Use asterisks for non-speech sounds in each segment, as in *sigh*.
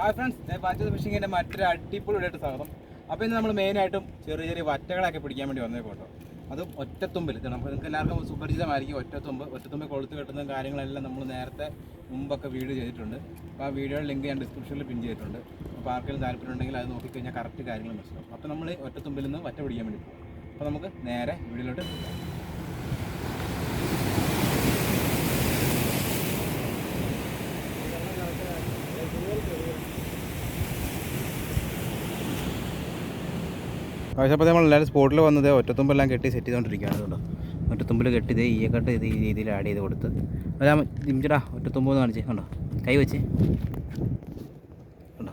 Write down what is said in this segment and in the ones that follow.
Hi friends പാച്ചത് ഫിഷിങ്ങിന്റെ മറ്റൊരു അടിപൊളി അടിപൊളിയായിട്ട് സ്വാഗതം. അപ്പോൾ ഇന്ന് നമ്മൾ മെയിനായിട്ടും ചെറിയ ചെറിയ വറ്റകളൊക്കെ പിടിക്കാൻ വേണ്ടി വന്നേക്കോട്ടോ അതും ഒറ്റത്തുമ്പിൽ നമുക്ക് നിങ്ങൾക്ക് എല്ലാവർക്കും സുപരിചിതമായിരിക്കും ഒറ്റത്തുമ്പ്. ഒറ്റത്തുമ്പ് കൊളുത്ത് കിട്ടുന്ന കാര്യങ്ങളെല്ലാം നമ്മൾ നേരത്തെ മുമ്പൊക്കെ വീഡിയോ ചെയ്തിട്ടുണ്ട്. അപ്പോൾ ആ വീഡിയോയുടെ ലിങ്ക് ഞാൻ ഡിസ്ക്രിപ്ഷനിൽ പിൻ ചെയ്തിട്ടുണ്ട്. അപ്പോൾ ആർക്കെങ്കിലും താല്പര്യം ഉണ്ടെങ്കിൽ അത് നോക്കിക്കഴിഞ്ഞാൽ കറക്റ്റ് കാര്യങ്ങൾ മനസ്സിലാവും. അപ്പോൾ നമ്മൾ ഒറ്റത്തുമ്പിൽ നിന്ന് വറ്റ പിടിക്കാൻ വേണ്ടി പോകും അപ്പോൾ നമുക്ക് നേരെ വീഡിയോയിലോട്ട് പോകാം ആവശ്യപ്പോൾ നമ്മൾ എല്ലാവരും സ്പോട്ടിൽ വന്നത് ഒറ്റത്തുമ്പെല്ലാം കെട്ടി സെറ്റ് ചെയ്തുകൊണ്ടിരിക്കുകയാണ് കേട്ടോ ഒറ്റത്തുമ്പിൽ കെട്ടി ഇത് ഈയക്കെട്ട് ഇത് ഈ രീതിയിൽ ആഡ് ചെയ്ത് കൊടുത്ത്. അതാ ജിമിച്ചടാ ഒറ്റത്തുമ്പ് എന്ന് കാണിച്ചേ. കണ്ടോ? കൈ വെച്ച്. കണ്ടോ?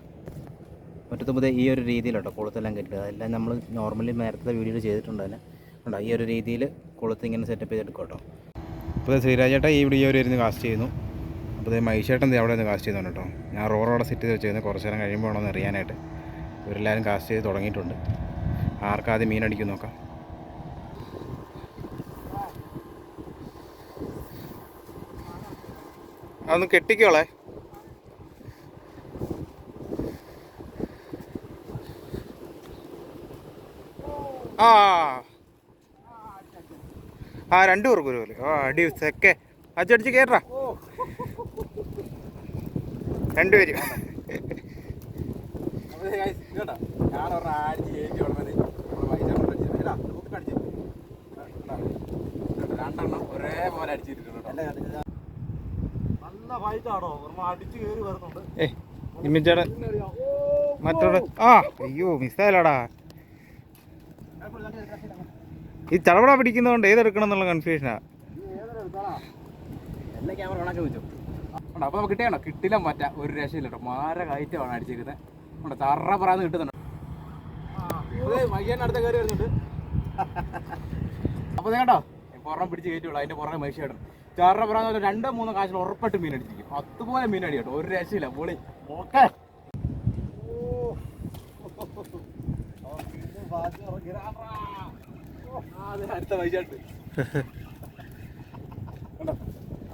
ഒറ്റത്തുമ്പ് ഈ ഒരു രീതിയിലോട്ടോ കൊളുത്തെല്ലാം കെട്ടുക അതെല്ലാം നമ്മൾ നോർമലി നേരത്തെ വീഡിയോയിൽ ചെയ്തിട്ടുണ്ട് തന്നെ കണ്ടോ? ഈ ഒരു രീതിയിൽ കൊളുത്ത് ഇങ്ങനെ സെറ്റപ്പ് ചെയ്തെടുക്കും കേട്ടോ. അപ്പോൾ ശ്രീരാജേട്ട ഈ വീഡിയോ ഇരുന്ന് കാസ്റ്റ് ചെയ്യുന്നു. അപ്പോൾ ഇത് മൈഷേട്ടൻ അവിടെ നിന്ന് കാസ്റ്റ് ചെയ്യുന്നുണ്ട് കേട്ടോ. ഞാൻ റോറോടെ സെറ്റ് ചെയ്ത് വെച്ചിരുന്നു കുറച്ച് നേരം കഴിയുമ്പോൾ വേണമെന്ന് അറിയാനായിട്ട്. ഇവരെല്ലാവരും കാസ്റ്റ് ചെയ്ത് തുടങ്ങിയിട്ടുണ്ട്. ആർക്കാദ്യം മീനടിക്കും നോക്കാം? അതൊന്ന് കെട്ടിക്കോളെ ആ ആ രണ്ടു പേർക്ക് ഒരു പോലെ ആ അടി സെക്കെ. അച്ചടിച്ച് കേട്ടാ? രണ്ടുപേരും ഞാൻ അടിച്ച് കയറ്റി ഉടനെ നമ്മുടെ പൈസ കൊണ്ട് അടിച്ചത്. ഇതാ, നമുക്ക് അടിച്ച്. ഇതാ, രണ്ടെണ്ണം ഒരേപോലെ അടിച്ചിട്ടുണ്ട് നല്ല ഫൈറ്റ് ആണോ? നമ്മൾ അടിച്ചു കയറി വരുന്നുണ്ട്. ഏ ഇമ്മിച്ചേടെ മറ്റൊരു ആ അയ്യോ മിസ്സായാലടാ ഈ ചടപട പിടിക്കുന്നതുകൊണ്ട് ഏതെടുക്കണം എന്നുള്ള കൺഫ്യൂഷനാ അപ്പൊ കിട്ടിയാണോ? കിട്ടില്ല മറ്റ ഒരു രക്ഷയില്ല കേട്ടോ. മാര കയറ്റമാണ് അടിച്ചിരിക്കുന്നത് ഉണ്ട് തറ പറയാന്ന് കിട്ടുന്നുണ്ട്? അപ്പൊ മയ്യൻ അടുത്ത കയറി വരുന്നുണ്ട്. അപ്പോൾ കേട്ടോ പുറം പിടിച്ച് കയറ്റുള്ളൂ അതിന്റെ പുറമെ മനുഷ്യടണം ചാറ പറയാന്ന് രണ്ടോ മൂന്നോ കാശിൽ ഉറപ്പായിട്ട് മീൻ അടിച്ചിരിക്കും. അതുപോലെ മീൻ അടി കേട്ടോ ഒരു രക്ഷയില്ല. പൊളി. ഓക്കെ അടുത്ത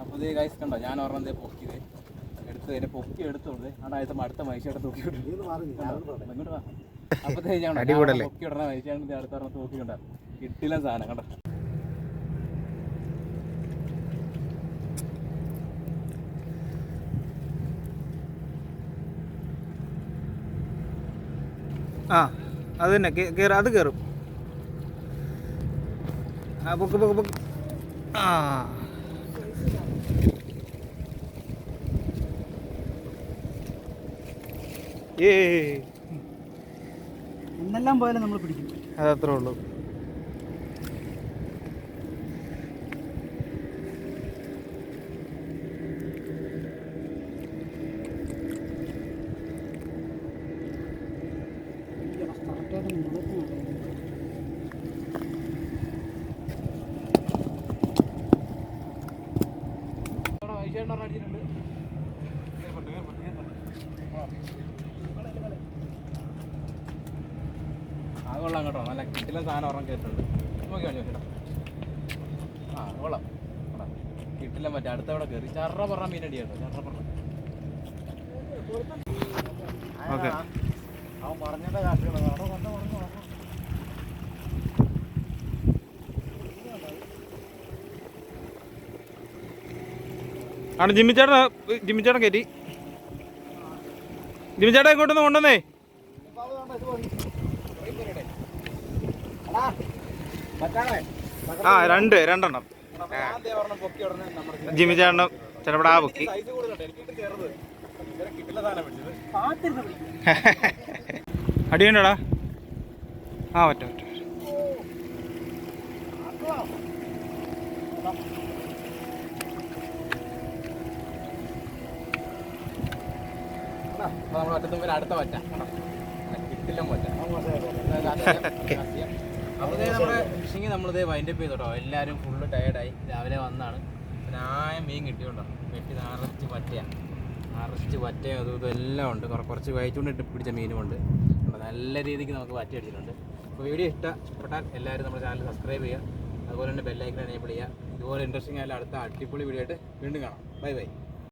അപ്പോൾ ഇതേ ഗൈസ് കണ്ടോ ഞാൻ ഓർമ്മ ദേ പൊക്കിയത്. എടുത്ത് അതിനെ പൊക്കി എടുത്തു അവിടെ അടുത്ത അടുത്ത മൈശയുടെ തൂക്കി ഇങ്ങോട്ട് അപ്പത്തേ ഞാൻ പൊക്കി ഉടനെ മൈശയാണ് അടുത്ത ഒരെണ്ണം തൂക്കി കൊണ്ടാ കിട്ടില്ല സാധനം കണ്ടോ? ആ അത് തന്നെ. കയറും അത് കയറും ആ പൊക്ക് പൊക്ക് പൊക്ക്. ആ. ഏ എന്നെല്ലാം പോയാലും നമ്മൾ പിടിക്കും. അതത്രേ ഉള്ളൂ. അത് കൊള്ളാം കേട്ടോ. നല്ല കിട്ടില്ല സാധനം ഒരെണ്ണം കേട്ടിട്ടുണ്ട്. നോക്കി കാണിച്ചു കേട്ടോ ആ കൊള്ളാം. കിട്ടില്ല മറ്റേ അടുത്ത അവിടെ കയറി ചറ പറഞ്ഞ മീനടി കേട്ടോ ചറ പറഞ്ഞ ഓക്കെ. അവൻ പറഞ്ഞതിന്റെ കാശുകളാണ് അവിടെ വന്ന് വന്ന് വന്ന് ആണ് ജിമ്മിച്ചേട്ടൻ ജിമ്മിച്ചേട്ടൻ കയറ്റി. ജിമ്മിച്ചേട്ടൻ ഇങ്ങോട്ടൊന്ന് കൊണ്ടുവന്നേ. ആ രണ്ട് രണ്ടെണ്ണം. ജിമ്മി ചേട്ടനും ചിലപ്പോൾ ആ പൊക്കി. *laughs* അടിയുണ്ടടാ? ആ പറ്റ പറ്റ അടുത്ത പറ്റ കിട്ടില്ല പറ്റ നമ്മുടെ ഫിഷിങ് നമ്മളിത് വൈൻഡപ്പ് ചെയ്തോട്ടോ എല്ലാവരും ഫുള്ള് ടയർഡായി രാവിലെ വന്നാണ്. പ്രായം മീൻ കിട്ടിയോണ്ടോ? വെട്ടി നിറച്ച് പറ്റയാണ് നിറച്ച് വറ്റ അതും ഇതും എല്ലാം ഉണ്ട്. കുറ- കുറച്ച് വയച്ചുകൊണ്ടിട്ട് പിടിച്ച മീനും ഉണ്ട്. നല്ല രീതിക്ക് നമുക്ക് വറ്റി അടിച്ചിട്ടുണ്ട്. അപ്പോൾ വീഡിയോ ഇഷ്ടപ്പെട്ടാൽ എല്ലാവരും നമ്മുടെ ചാനൽ സബ്സ്ക്രൈബ് ചെയ്യുക. അതുപോലെ തന്നെ ബെല്ലൈക്കൺ എനേബിൾ ചെയ്യുക. ഇതുപോലെ ഇൻട്രസ്റ്റിംഗ് ആയാലും അടുത്ത അടിപൊളി വീഡിയോ ആയിട്ട് വീണ്ടും കാണാം. Bye bye